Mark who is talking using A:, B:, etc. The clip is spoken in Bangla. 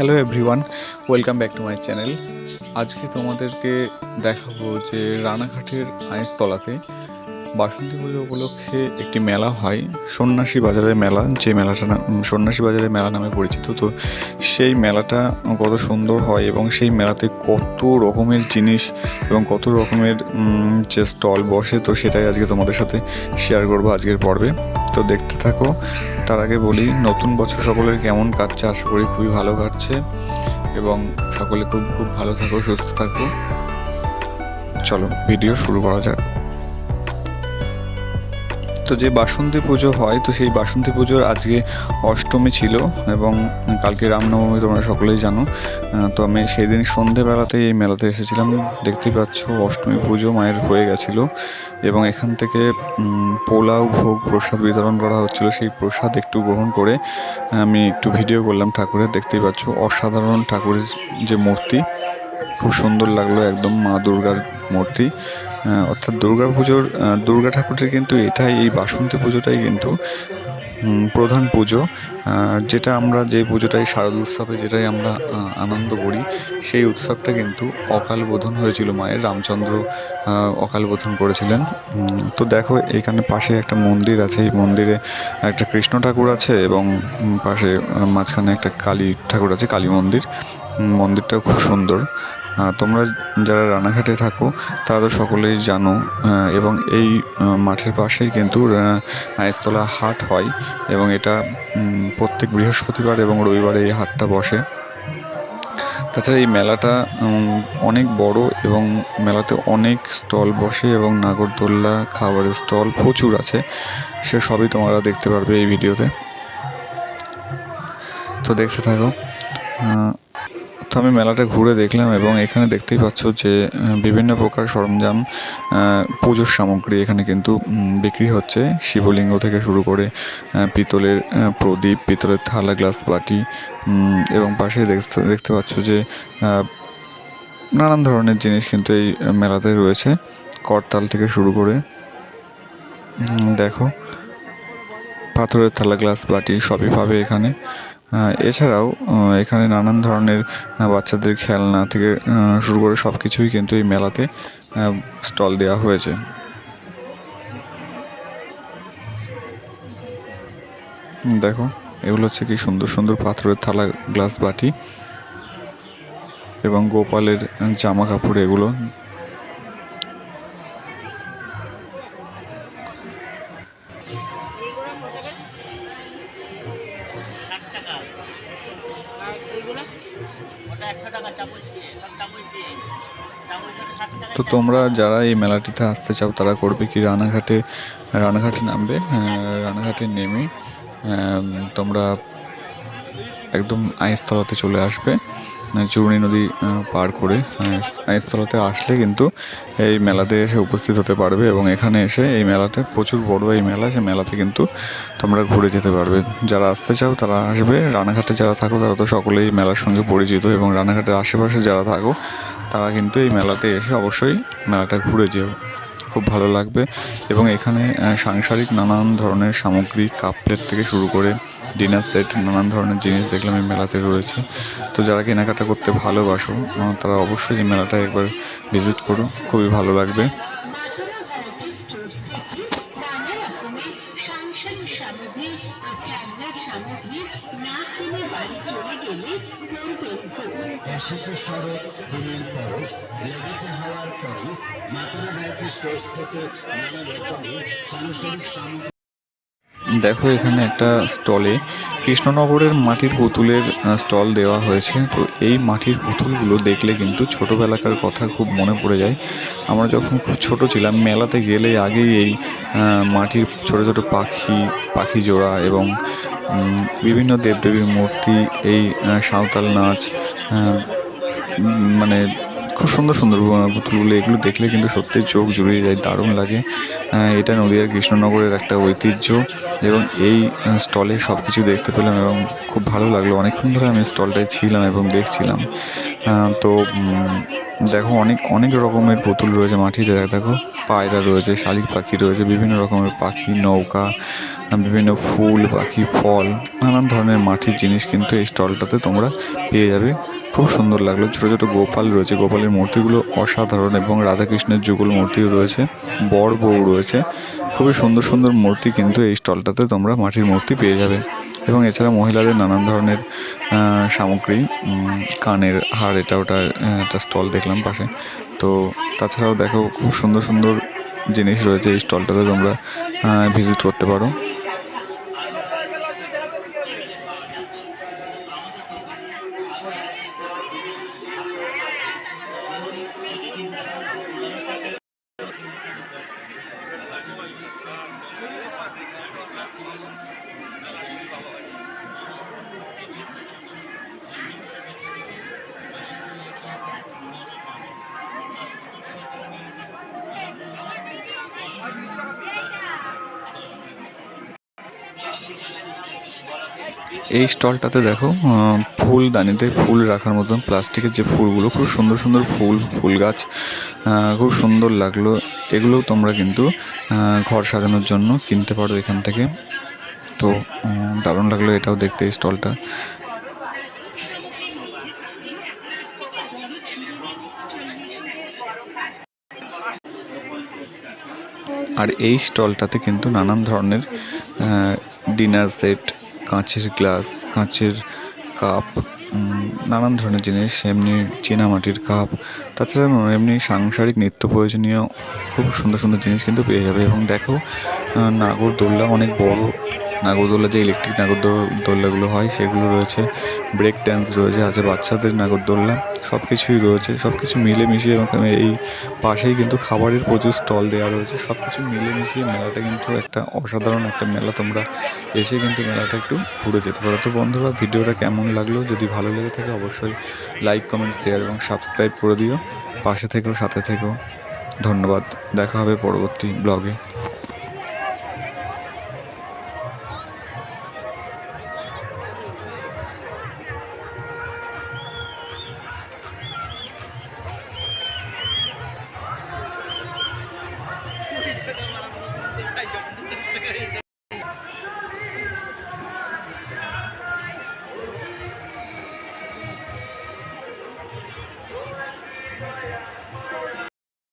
A: Hello everyone welcome back to my channel. আজকে তোমাদেরকে দেখাবো যে রানাঘাটের আইসতলাতে বাসন্তী পুজো উপলক্ষে একটি মেলা হয়, সন্ন্যাসী বাজারের মেলা, যে মেলাটা সন্ন্যাসী বাজারের মেলা নামে পরিচিত। তো সেই মেলাটা কত সুন্দর হয় এবং সেই মেলাতে কত রকমের জিনিস এবং কত রকমের যে স্টল বসে, তো সেটাই আজকে তোমাদের সাথে শেয়ার করব আজকের পর্বে। তো দেখতে থাকো, তার আগে বলি, নতুন বছর সকলের কেমন কাটছে? আশা করি খুবই ভালো কাটছে এবং সকলে খুব খুব ভালো থাকো, সুস্থ থাকো। চলো ভিডিও শুরু করা যাক। তো যে বাসন্তী পুজো হয়, তো সেই বাসন্তী পুজোর আজকে অষ্টমী ছিল এবং কালকে রামনবমী তোমরা সকলেই জানো। তো আমি সেই দিন সন্ধেবেলাতে এই মেলাতে এসেছিলাম। দেখতেই পাচ্ছ অষ্টমী পুজো মায়ের হয়ে গেছিল এবং এখান থেকে পোলাও, ভোগ, প্রসাদ বিতরণ করা হচ্ছিল। সেই প্রসাদ একটু গ্রহণ করে আমি একটু ভিডিও করলাম ঠাকুরের। দেখতেই পাচ্ছ অসাধারণ ঠাকুরের যে মূর্তি, খুব সুন্দর লাগল একদম মা দুর্গার মূর্তি। অর্থাৎ দুর্গা পুজোর দুর্গা ঠাকুরের কিন্তু এটাই, এই বাসন্তী পুজোটাই কিন্তু প্রধান পুজো। যেটা আমরা যে পুজোটাই, শারদ উৎসবে যেটাই আমরা আনন্দ করি, সেই উৎসবটা কিন্তু অকাল বোধন হয়েছিল মায়ের। রামচন্দ্র অকাল বোধন করেছিলেন। তো দেখো এখানে পাশে একটা মন্দির আছে। এই মন্দিরে একটা কৃষ্ণ ঠাকুর আছে এবং পাশে মাঝখানে একটা কালী ঠাকুর আছে, কালী মন্দির। মন্দিরটাও খুব সুন্দর। তোমরা যারা রানাঘাটে থাকো, তারা তো সকলেই জানো এবং এই মাঠের পাশেই কিন্তু আইসতলা হাট হয়, এবং এটা প্রত্যেক বৃহস্পতিবার এবং রবিবারে এই হাটটা বসে। তাছাড়া এই মেলাটা অনেক বড় এবং মেলাতে অনেক স্টল বসে, এবং নাগরদোল্লা খাবারের স্টল প্রচুর আছে। সে সবই তোমরা দেখতে পারবে এই ভিডিওতে। তো দেখতে থাকো তো আমি মেলাটা ঘুরে দেখলাম এবং এখানে দেখতেই পাচ্ছ যে বিভিন্ন প্রকার সরঞ্জাম পুজোর সামগ্রী এখানে কিন্তু বিক্রি হচ্ছে। শিবলিঙ্গ থেকে শুরু করে পিতলের প্রদীপ, পিতলের থালা, গ্লাস, বাটি এবং পাশে দেখতে দেখতে পাচ্ছ যে নানান ধরনের জিনিস কিন্তু এই মেলাতে রয়েছে। করতাল থেকে শুরু করে দেখো, পাথরের থালা, গ্লাস, বাটি সবই পাবে এখানে। এছাড়াও এখানে নানান ধরনের বাচ্চাদের খেলনা থেকে শুরু করে সব কিছুই কিন্তু এই মেলাতে স্টল দেওয়া হয়েছে। দেখো, এগুলো হচ্ছে কি সুন্দর সুন্দর পাথরের থালা, গ্লাস বাটি এবং গোপালের জামা কাপড় এগুলো। তো তোমরা যারা এই মেলাটিতে আসতে চাও, তারা করবে কি? রানাঘাটে রানাঘাটে নামবে রানাঘাটে নেমে তোমরা একদম আইসতলাতে চলে আসবে। আহ, নদী পার করে আইসতলাতে আসলে কিন্তু এই মেলাতে এসে উপস্থিত হতে পারবে এবং এখানে এসে এই মেলাতে প্রচুর বড় এই মেলা সে মেলাতে কিন্তু তোমরা ঘুরে যেতে পারবে। যারা আসতে চাও তারা আসবে। রানাঘাটে যারা থাকো তারা তো সকলেই মেলার সঙ্গে পরিচিত এবং রানাঘাটের আশেপাশে যারা থাকো তারা কিন্তু এই মেলাতে এসে অবশ্যই মেলাটা ঘুরে যেও। খুব ভালো লাগবে এবং এখানে সাংসারিক নানান ধরনের সামগ্রী, কাপ প্লেট থেকে শুরু করে ডিনার সেট, নানান ধরনের জিনিস দেখলাম এই মেলাতে রয়েছে। তো যারা কেনাকাটা করতে ভালোবাসো তারা অবশ্যই এই মেলাটা একবার ভিজিট করো খুবই ভালো লাগবে।
B: পরশ হওয়ার থেকে নানা রকমের সাংসারিক সামগ্রী।
A: দেখো, এখানে একটা স্টলে কৃষ্ণনগরের মাটির পুতুলের স্টল দেওয়া হয়েছে। তো এই মাটির পুতুলগুলো দেখলে কিন্তু ছোটোবেলাকার কথা খুব মনে পড়ে যায়। আমরা যখন খুব ছোটো ছিলাম, মেলাতে গেলে আগেই এই মাটির ছোট ছোট পাখি পাখি জোড়া এবং বিভিন্ন দেবদেবীর মূর্তি, এই সাঁওতাল নাচ মানে খুব সুন্দর সুন্দর পুতুলগুলো এগুলো দেখলে কিন্তু সত্যিই চোখ জুড়িয়ে যায়, দারুণ লাগে। এটা নদীয়ার কৃষ্ণনগরের একটা ঐতিহ্য এবং এই স্টলে সব কিছু দেখতে পেলাম এবং খুব ভালো লাগল। অনেকক্ষণ ধরে আমি স্টলটায় ছিলাম এবং দেখছিলাম। তো দেখো, অনেক অনেক রকমের পুতুল রয়েছে মাটির দেখো, পায়রা রয়েছে, শালিক পাখি রয়েছে, বিভিন্ন রকমের পাখি, নৌকা, বিভিন্ন ফুল, পাখি, ফল, নানান ধরনের মাটির জিনিস কিন্তু এই স্টলটাতে তোমরা পেয়ে যাবে। খুব সুন্দর লাগল, ছোটো ছোটো গোপাল রয়েছে, গোপালের মূর্তিগুলো অসাধারণ এবং রাধাকৃষ্ণের যুগল মূর্তিও রয়েছে, বড় বউ রয়েছে খুবই সুন্দর সুন্দর মূর্তি কিন্তু এই স্টলটাতে তোমরা মাটির মূর্তি পেয়ে যাবে। এবং এছাড়া মহিলাদের নানান ধরনের সামগ্রী কানের হার, এটা ওটা একটা স্টল দেখলাম পাশে। তো তাছাড়াও দেখো, খুব সুন্দর সুন্দর জিনিস রয়েছে এই স্টলটাতে তোমরা ভিজিট করতে পারো। এই স্টলটাতে দেখো ফুলদানিতে ফুল রাখার মতন প্লাস্টিকের যে ফুলগুলো, খুব সুন্দর সুন্দর ফুল ফুল গাছ খুব সুন্দর লাগল। এগুলো তোমরা কিন্তু ঘর সাজানোর জন্য কিনতে পারো এখান থেকে। তো দারুণ লাগল এটাও দেখতে এই স্টলটা। আর এই স্টলটাতে কিন্তু নানান ধরনের ডিনার সেট কাঁচের গ্লাস কাঁচের কাপ নানান ধরনের জিনিস, এমনি চীনামাটির কাপ তাছাড়া এমনি সাংসারিক নিত্য প্রয়োজনীয়, খুব সুন্দর সুন্দর জিনিস কিন্তু পেয়ে যাবে। এবং দেখো নাগর নাগরদোল্লা অনেক বড় নাগরদোল্লা যে ইলেকট্রিক নাগরদোল্লাগুলো হয়, সেগুলো রয়েছে। ব্রেক ড্যান্স রয়েছে আছে বাচ্চাদের নাগরদোল্লা সব কিছুই রয়েছে সব কিছু মিলে মিশিয়ে এবং এই পাশেই কিন্তু খাবারের প্রচুর স্টল দেওয়া রয়েছে। সব কিছু মিলে মিশিয়ে মেলাটা কিন্তু একটা অসাধারণ একটা মেলা। তোমরা এসে কিন্তু মেলাটা একটু ঘুরে যেতে পারো। তো বন্ধুরা, ভিডিওটা কেমন লাগল? যদি ভালো লেগে থাকে অবশ্যই লাইক কমেন্ট শেয়ার এবং সাবস্ক্রাইব করে দিও। পাশে থেকেও সাথে থেকেও ধন্যবাদ। দেখা হবে পরবর্তী ব্লগে